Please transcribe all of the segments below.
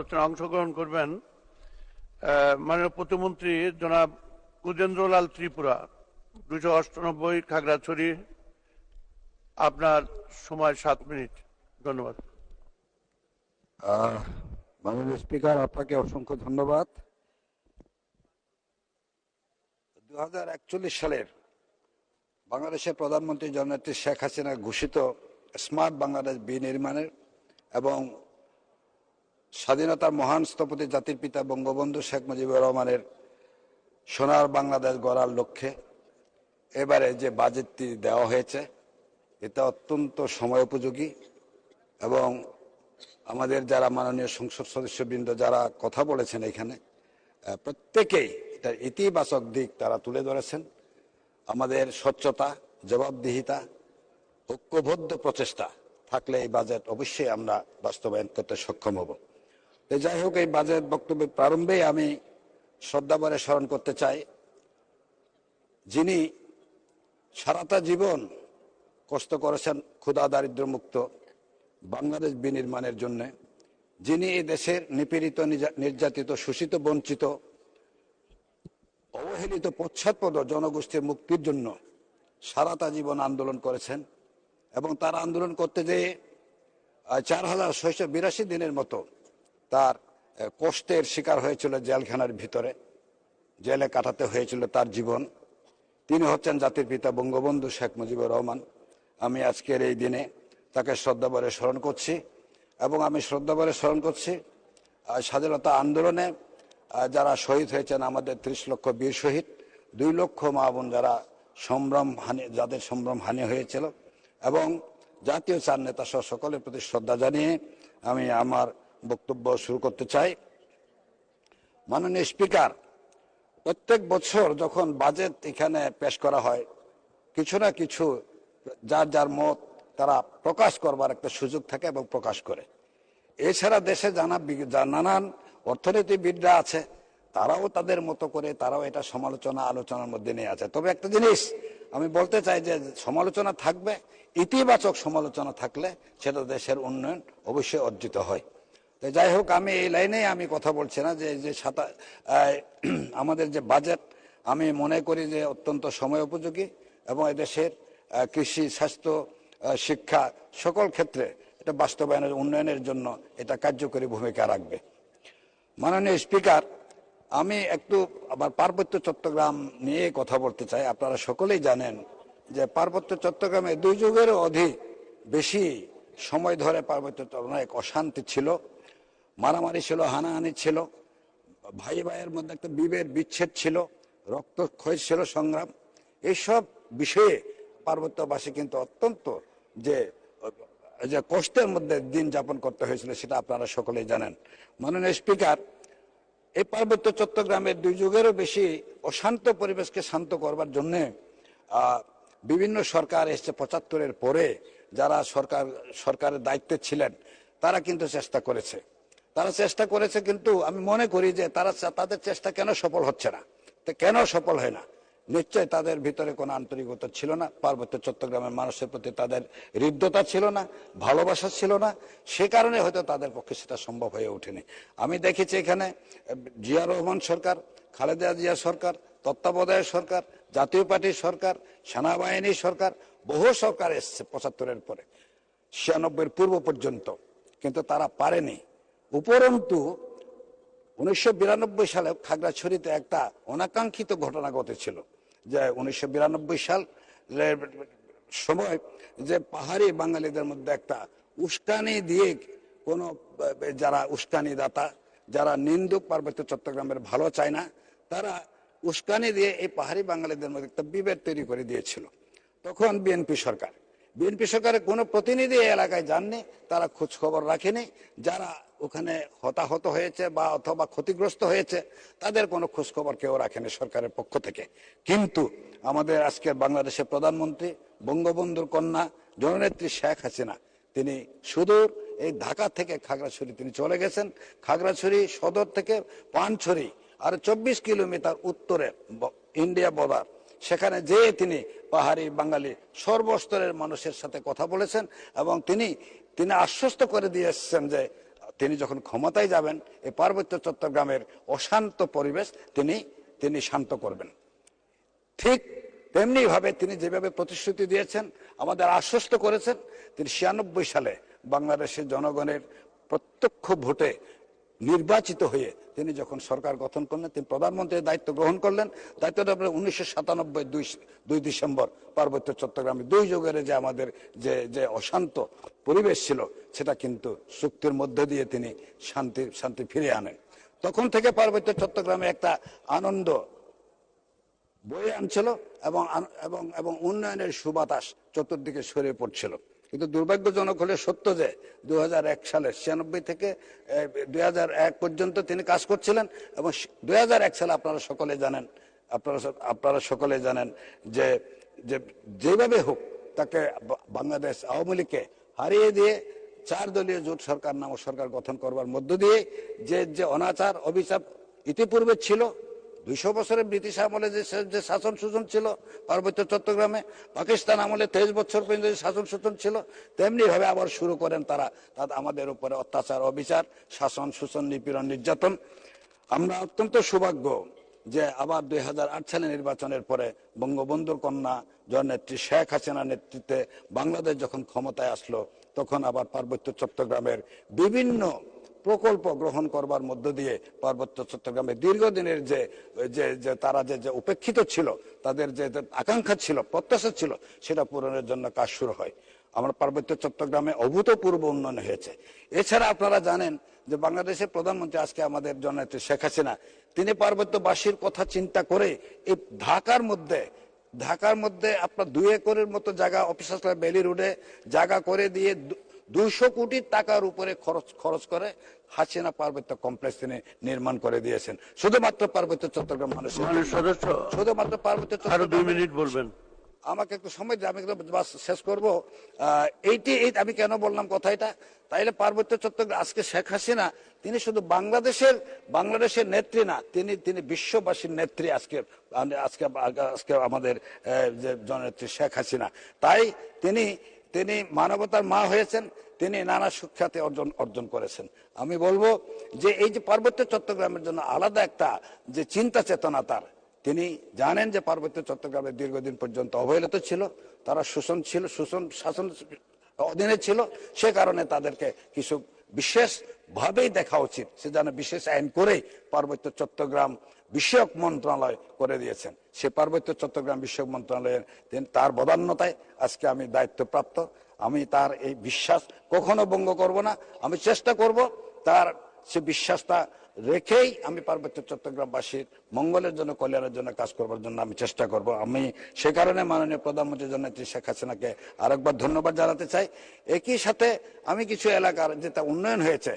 আলোচনায় অংশগ্রহণ করবেন মাননীয় প্রতিমন্ত্রী জনাব কুজেন্দ্রলাল ত্রিপুরা, দুশো অষ্টানব্বই খাগড়াছড়ি। আপনার সময় সাত মিনিট। ধন্যবাদ। মাননীয় স্পিকার, আপনাকে অসংখ্য ধন্যবাদ। দু হাজার একচল্লিশ সালের বাংলাদেশের প্রধানমন্ত্রী জননেত্রী শেখ হাসিনা ঘোষিত স্মার্ট বাংলাদেশ বিনির্মাণের এবং স্বাধীনতার মহান স্থপতি জাতির পিতা বঙ্গবন্ধু শেখ মুজিবুর রহমানের সোনার বাংলাদেশ গড়ার লক্ষ্যে এবারে যে বাজেটটি দেওয়া হয়েছে, এটা অত্যন্ত সময় উপযোগী এবং আমাদের যারা মাননীয় সংসদ সদস্যবৃন্দ যারা কথা বলেছেন এখানে প্রত্যেকেই এটার ইতিবাচক দিক তারা তুলে ধরেছেন। আমাদের স্বচ্ছতা, জবাবদিহিতা, ঐক্যবদ্ধ প্রচেষ্টা থাকলে এই বাজেট অবশ্যই আমরা বাস্তবায়ন করতে সক্ষম হব। যাই হোক, এই বাজেট বক্তব্যের প্রারম্ভে আমি শ্রদ্ধাভরে স্মরণ করতে চাই। যিনি সারাটা জীবন কষ্ট করেছেন ক্ষুধা দারিদ্র মুক্ত বাংলাদেশ বিনির্মাণের জন্য, যিনি এই দেশের নিপীড়িত নির্যা- নির্যাতিত, শোষিত, বঞ্চিত, অবহেলিত, পশ্চাৎপদ জনগোষ্ঠীর মুক্তির জন্য সারাটা জীবন আন্দোলন করেছেন এবং তার আন্দোলন করতে যেয়ে চার হাজার ছয়শো বিরাশি দিনের মতো তার কষ্টের শিকার হয়েছিল জেলখানার ভিতরে, জেলে কাটাতে হয়েছিল তার জীবন। তিনি হচ্ছেন জাতির পিতা বঙ্গবন্ধু শেখ মুজিবুর রহমান। আমি আজকের এই দিনে তাকে শ্রদ্ধাভরে স্মরণ করছি এবং আমি শ্রদ্ধাভরে স্মরণ করছি স্বাধীনতা আন্দোলনে যারা শহীদ হয়েছেন আমাদের ত্রিশ লক্ষ বীর শহীদ, দুই লক্ষ মা বোন যারা সম্ভ্রম হানি, যাদের সম্ভ্রম হানি হয়েছিল এবং জাতীয় চার নেতা সহ সকলের প্রতি শ্রদ্ধা জানিয়ে আমি আমার বক্তব্য শুরু করতে চাই। মাননীয় স্পিকার, প্রত্যেক বছর যখন বাজেট এখানে পেশ করা হয়, কিছু না কিছু যার যার মত তারা প্রকাশ করবার একটা সুযোগ থাকে এবং প্রকাশ করে। এছাড়া দেশে জানা নানান অর্থনীতিবিদরা আছে, তারাও তাদের মতো করে তারাও এটা সমালোচনা আলোচনার মধ্যে নিয়ে আছে। তবে একটা জিনিস আমি বলতে চাই যে, সমালোচনা থাকবে, ইতিবাচক সমালোচনা থাকলে সেটা দেশের উন্নয়ন অবশ্যই অর্জিত হয়। তো যাই হোক, আমি এই লাইনে আমি কথা বলছি না যে যে সাতা আমাদের যে বাজেট, আমি মনে করি যে অত্যন্ত সময় উপযোগী এবং এদেশের কৃষি, স্বাস্থ্য শিক্ষা সকল ক্ষেত্রে এটা বাস্তবায়নের, উন্নয়নের জন্য এটা কার্যকরী ভূমিকা রাখবে। মাননীয় স্পিকার, আমি একটু আবার পার্বত্য চট্টগ্রাম নিয়ে কথা বলতে চাই। আপনারা সকলেই জানেন যে পার্বত্য চট্টগ্রামে দুই যুগেরও অধিক বেশি সময় ধরে পার্বত্য এক অশান্তি ছিল। মারামারি ছিল, হানাহানি ছিল, ভাই ভাইয়ের মধ্যে একটা বিভেদ, বিচ্ছেদ ছিল রক্তক্ষয় ছিল, সংগ্রাম। এইসব বিষয়ে পার্বত্যবাসী কিন্তু অত্যন্ত যে যে কষ্টের মধ্যে দিন যাপন করতে হয়েছিল সেটা আপনারা সকলেই জানেন। মাননীয় স্পিকার, এই পার্বত্য চট্টগ্রামের দুই যুগেরও বেশি অশান্ত পরিবেশকে শান্ত করবার জন্য বিভিন্ন সরকার এসছে পঁচাত্তরের পরে, যারা সরকার, সরকারের দায়িত্বে ছিলেন, তারা কিন্তু চেষ্টা করেছে। তারা চেষ্টা করেছে, কিন্তু আমি মনে করি যে তারা তাদের চেষ্টা কেন সফল হচ্ছে না? কেন সফল হয় না? নিশ্চয় তাদের ভিতরে কোনো আন্তরিকতা ছিল না। পার্বত্য চট্টগ্রামের মানুষের প্রতি তাদের হৃদ্যতা ছিল না, ভালোবাসা ছিল না। সে কারণে হয়তো তাদের পক্ষে সেটা সম্ভব হয়ে ওঠেনি। আমি দেখেছি এখানে জিয়া রহমান সরকার, খালেদা জিয়া সরকার, তত্ত্বাবধায়ক সরকার, জাতীয় পার্টির সরকার সেনাবাহিনী সরকার, বহু সরকার এসছে পঁচাত্তরের পরে, ছিয়ানব্বইয়ের পূর্ব পর্যন্ত। কিন্তু তারা পারেনি। উপরন্তু, উনিশশো বিরানব্বই সালে খাগড়াছড়িতে একটা অনাকাঙ্ক্ষিত ঘটনা ঘটেছিল, যে উনিশশো বিরানব্বই সাল সময় যে পাহাড়ি বাঙালিদের মধ্যে একটা উস্কানি দিয়ে কোনো, যারা উস্কানি দাতা, যারা নিন্দুক পার্বত্য চট্টগ্রামের ভালো চায় না, তারা উস্কানি দিয়ে এই পাহাড়ি বাঙালিদের মধ্যে একটা বিভেদ তৈরি করে দিয়েছিল। তখন বিএনপি সরকার, বিএনপি সরকারের কোনো প্রতিনিধি এলাকায় যাননি, তারা খোঁজ খবর রাখেনি, যারা ওখানে হতাহত হয়েছে বা অথবা ক্ষতিগ্রস্ত হয়েছে, তাদের কোনো খোঁজ খবর কেউ রাখেনি সরকারের পক্ষ থেকে। কিন্তু আমাদের আজকের বাংলাদেশের প্রধানমন্ত্রী, বঙ্গবন্ধুর কন্যা, জননেত্রী শেখ হাসিনা, তিনি সুদূর এই ঢাকা থেকে খাগড়াছড়ি তিনি চলে গেছেন। খাগড়াছড়ি সদর থেকে পানছড়ি আর চব্বিশ কিলোমিটার উত্তরে ইন্ডিয়া বর্ডার। সেখানে যেয়ে তিনি পাহাড়ি বাঙালি সর্বস্তরের মানুষের সাথে কথা বলেছেন এবং তিনি তিনি আশ্বস্ত করে দিয়ে এসেছেন যে তিনি যখন ক্ষমতায় যাবেন, এ পার্বত্য চট্টগ্রামের অশান্ত পরিবেশ তিনি তিনি শান্ত করবেন। ঠিক তেমনিভাবে তিনি যেভাবে প্রতিশ্রুতি দিয়েছেন, আমাদের আশ্বস্ত করেছেন, তিনি ছিয়ানব্বই সালে বাংলাদেশের জনগণের প্রত্যক্ষ ভোটে নির্বাচিত হয়ে তিনি যখন সরকার গঠন করলেন, তিনি প্রধানমন্ত্রীর দায়িত্ব গ্রহণ করলেন। দায়িত্বটা আপনার উনিশশো সাতানব্বই দুই দুই ডিসেম্বর পার্বত্য চট্টগ্রামে। দুই যুগের যে আমাদের যে যে অশান্ত পরিবেশ ছিল, সেটা কিন্তু চুক্তির মধ্যে দিয়ে তিনি শান্তি শান্তি ফিরে আনেন। তখন থেকে পার্বত্য চট্টগ্রামে একটা আনন্দ বয়ে আনছিল এবং এবং এবং উন্নয়নের সুবাতাস চতুর্দিকে ছড়িয়ে পড়ছিল। কিন্তু দুর্ভাগ্যজনক হলে সত্য যে দু হাজার এক সালে ছিয়ানব্বই থেকে দু হাজার এক পর্যন্ত তিনি কাজ করছিলেন এবং দু হাজার এক সালে আপনারা সকলে জানেন, আপনারা আপনারা সকলে জানেন যে যে যেভাবে হোক তাকে বাংলাদেশ আওয়ামী লীগকে হারিয়ে দিয়ে চার দলীয় জোট সরকার নামক সরকার গঠন করবার মধ্য দিয়ে যে যে অনাচার, অভিশাপ ইতিপূর্বে ছিল দুইশো বছরের ব্রিটিশ আমলে যে যে শাসন শোষণ ছিল, পার্বত্য চট্টগ্রামে, পাকিস্তান আমলে তেইশ বছর পর্যন্ত যে শাসন শোষণ ছিল তেমনি ভাবে আবার শুরু করেন তারা। তাদের আমাদের উপরে অত্যাচার, অবিচার শাসন শোষণ নিপীড়ন, নির্যাতন। আমরা অত্যন্ত সৌভাগ্য যে আবার দুই হাজার আট সালে নির্বাচনের পরে বঙ্গবন্ধুর কন্যা জননেত্রী শেখ হাসিনার নেতৃত্বে বাংলাদেশ যখন ক্ষমতায় আসলো, তখন আবার পার্বত্য চট্টগ্রামের বিভিন্ন প্রকল্প গ্রহণ করবার মধ্য দিয়ে পার্বত্য চট্টগ্রামে দীর্ঘদিনের যে যে তারা যে যে উপেক্ষিত ছিল, তাদের যে আকাঙ্ক্ষা ছিল, প্রত্যাশা ছিল, সেটা পূরণের জন্য কাজ শুরু হয়। আমরা পার্বত্য চট্টগ্রামে অভূতপূর্ব উন্নয়ন হয়েছে। এছাড়া আপনারা জানেন যে বাংলাদেশের প্রধানমন্ত্রী আজকে আমাদের জননেত্রী শেখ হাসিনা, তিনি পার্বত্যবাসীর কথা চিন্তা করে এই ঢাকার মধ্যে ঢাকার মধ্যে আপনার দুই একরের মতো জায়গা অফিস বেলি রোডে জায়গা করে দিয়ে দুইশো কোটি টাকার উপরে খরচ খরচ করে হাসিনা পার্বত্য কমপ্লেক্স তিনি নির্মাণ করে দিয়েছেন। শুধুমাত্র পার্বত্য চট্টগ্রাম মানুষের সদস্য শুধুমাত্র পার্বত্য আরও দুই মিনিট বলবেন। আমাকে একটু সময় দিন, আমি বাস শেষ করব। এইটি এইট আমি কেন বললাম কথা এটা? তাইলে পার্বত্য চট্টগ্রাম আজকে শেখ হাসিনা তিনি শুধু বাংলাদেশের বাংলাদেশের নেত্রী না তিনি তিনি বিশ্ববাসীর নেত্রী আজকে আজকে আজকে আমাদের যে জননেত্রী শেখ হাসিনা। তাই তিনি তিনি মানবতার মা হয়েছেন, তিনি নানা সুখ্যাতি অর্জন অর্জন করেছেন। আমি বলব যে এই যে পার্বত্য চট্টগ্রামের জন্য আলাদা একটা যে চিন্তা চেতনা তার, তিনি জানেন যে পার্বত্য চট্টগ্রামে দীর্ঘদিন পর্যন্ত অবহেলিত ছিল, তারা শোষণ ছিল, শোষণ শাসন অধীনে ছিল, সে কারণে তাদেরকে কিছু বিশেষ ভাবেই দেখা উচিত। সে যেন বিশেষ আইন করে পার্বত্য চট্টগ্রাম বিষয়ক মন্ত্রণালয় করে দিয়েছেন। সে পার্বত্য চট্টগ্রাম বিষয়ক মন্ত্রণালয়ের তার বদান্যতায় আজকে আমি দায়িত্বপ্রাপ্ত। আমি তার এই বিশ্বাস কখনো ভঙ্গ করব না। আমি চেষ্টা করব তার সে বিশ্বাসটা রেখেই আমি পার্বত্য চট্টগ্রামবাসীর মঙ্গলের জন্য, কল্যাণের জন্য কাজ করবার জন্য আমি চেষ্টা করব। আমি সে কারণে মাননীয় প্রধানমন্ত্রীর জন্য শেখ হাসিনাকে আরেকবার ধন্যবাদ জানাতে চাই। একই সাথে আমি কিছু এলাকার যেটা উন্নয়ন হয়েছে,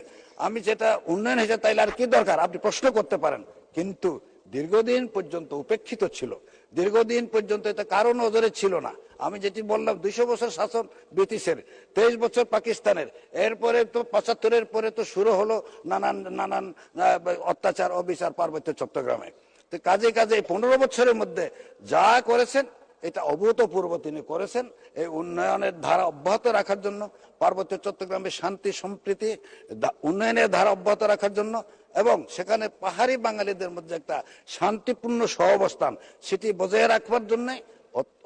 আমি যেটা উন্নয়ন হয়েছে তাইলে আর কি দরকার? আপনি প্রশ্ন করতে পারেন। কিন্তু দীর্ঘদিন পর্যন্ত উপেক্ষিত ছিল দীর্ঘদিন পর্যন্ত এটা কারও নজরে ছিল না। আমি যেটি বললাম, দুইশো বছর শাসন ব্রিটিশের, তেইশ বছর পাকিস্তানের। এরপরে তো পঁচাত্তরের পরে তো শুরু হলো নানান নানান অত্যাচার, অবিচার পার্বত্য চট্টগ্রামে। তো কাজে কাজে পনেরো বছরের মধ্যে যা করেছেন এটা অভূতপূর্ব তিনি করেছেন এই উন্নয়নের ধারা অব্যাহত রাখার জন্য, পার্বত্য চট্টগ্রামে শান্তি, সম্প্রীতি উন্নয়নের ধারা অব্যাহত রাখার জন্য এবং সেখানে পাহাড়ি বাঙালিদের মধ্যে একটা শান্তিপূর্ণ সহাবস্থান, সেটি বজায় রাখবার জন্য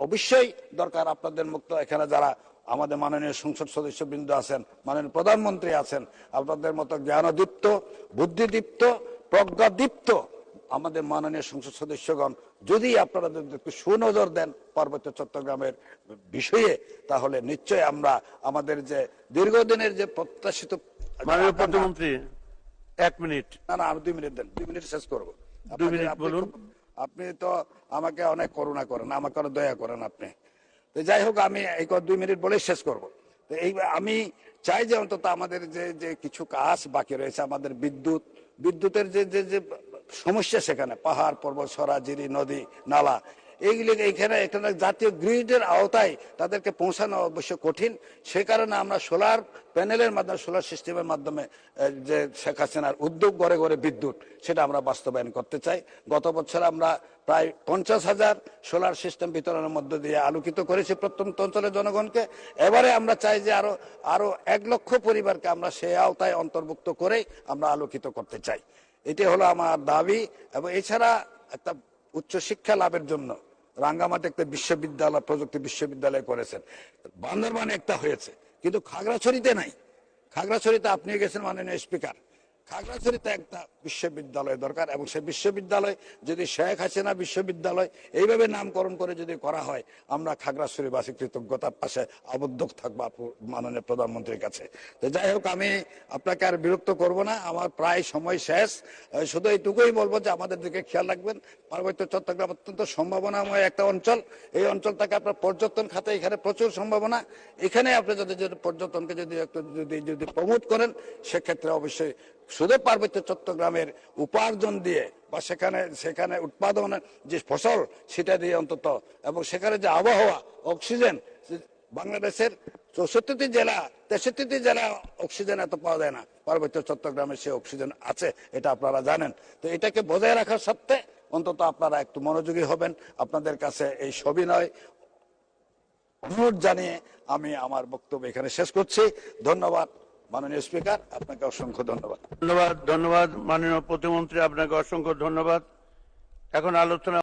অবশ্যই দরকার আপনাদের মুক্ত। এখানে যারা আমাদের মাননীয় সংসদ সদস্য বৃন্দ আছেন, মাননীয় প্রধানমন্ত্রী আছেন, আপনাদের মতো জ্ঞানদীপ্ত, বুদ্ধিদীপ্ত, প্রজ্ঞাদীপ্ত আমাদের মাননীয় সংসদ সদস্যগণ যদি আপনারা একটু সুনজর দেন পার্বত্য চট্টগ্রামের বিষয়ে তাহলে নিশ্চয় আমরা আমাদের যে দীর্ঘদিনের যে প্রত্যাশিত মাননীয় প্রতিমন্ত্রী এক মিনিট। না না আমি দুই মিনিট দেন দুই মিনিট শেষ করব। দুই মিনিট আপনি বলুন। আপনি তো আমাকে অনেক করুণা করেন আমাকে অনেক দয়া করেন আপনি। তো যাই হোক আমি এই দুই মিনিট বলেই শেষ করব। তো এই আমি চাই যে অন্তত আমাদের যে যে কিছু কাজ বাকি রয়েছে আমাদের বিদ্যুৎ বিদ্যুতের যে যে যে সমস্যা সেখানে। পাহাড়, পর্বত সরাজিরি নদী, নালা। এইগুলি এখানে এখানে জাতীয় গ্রিডের আওতায় তাদেরকে পৌঁছানো অবশ্য কঠিন। সে কারণে আমরা সোলার প্যানেলের মাধ্যমে, সোলার সিস্টেমের মাধ্যমে যে শেখ হাসিনার উদ্যোগ গড়ে গড়ে বিদ্যুৎ, সেটা আমরা বাস্তবায়ন করতে চাই। গত বছর আমরা প্রায় পঞ্চাশ হাজার সোলার সিস্টেম বিতরণের মধ্য দিয়ে আলোকিত করেছি প্রত্যন্ত অঞ্চলের জনগণকে। এবারে আমরা চাই যে আরও আরও এক লক্ষ পরিবারকে আমরা সেই আওতায় অন্তর্ভুক্ত করেই আমরা আলোকিত করতে চাই। এটি হলো আমার দাবি এবং এছাড়া একটা উচ্চশিক্ষা লাভের জন্য রাঙ্গামাটি একটা বিশ্ববিদ্যালয়, প্রযুক্তি বিশ্ববিদ্যালয় করেছেন। বান্দরবানে একটা হয়েছে, কিন্তু খাগড়াছড়িতে নাই। খাগড়াছড়িতে আপনি গেছেন মাননীয় স্পিকার। খাগড়াছড়িতে একটা বিশ্ববিদ্যালয় দরকার এবং সেই বিশ্ববিদ্যালয় যদি শেখ হাসিনা বিশ্ববিদ্যালয় এইভাবে নামকরণ করে যদি করা হয়, আমরা খাগড়াছড়িবাসী কৃতজ্ঞতার পাশে আবদ্ধ থাকব মাননীয় প্রধানমন্ত্রীর কাছে। তো যাই হোক, আমি আপনাকে আর বিরক্ত করব না, আমার প্রায় সময় শেষ। শুধু এইটুকুই বলব যে আমাদের দিকে খেয়াল রাখবেন, পার্বত্য চট্টগ্রাম অত্যন্ত সম্ভাবনাময় একটা অঞ্চল। এই অঞ্চলটাকে আপনার পর্যটন খাতে এখানে প্রচুর সম্ভাবনা। এখানে আপনি যদি পর্যটনকে যদি একটু যদি যদি প্রমোট করেন, সেক্ষেত্রে অবশ্যই শুধু পার্বত্য চট্টগ্রামের উপার্জন দিয়ে বা সেখানে সেখানে উৎপাদনের যে ফসল, সেটা দিয়ে অন্তত, এবং সেখানে যে আবহাওয়া, অক্সিজেন বাংলাদেশের চৌষট্টিটি জেলা, তেষট্টিটি জেলা অক্সিজেন এত পাওয়া যায় না। পার্বত্য চট্টগ্রামে সে অক্সিজেন আছে, এটা আপনারা জানেন। তো এটাকে বজায় রাখার সত্ত্বে অন্তত আপনারা একটু মনোযোগী হবেন। আপনাদের কাছে এই সবিনয় অনুরোধ জানিয়ে আমি আমার বক্তব্য এখানে শেষ করছি। ধন্যবাদ। মাননীয় স্পিকার আপনাকে অসংখ্য ধন্যবাদ। ধন্যবাদ ধন্যবাদ। মাননীয় প্রতিমন্ত্রী আপনাকে অসংখ্য ধন্যবাদ। এখন আলোচনা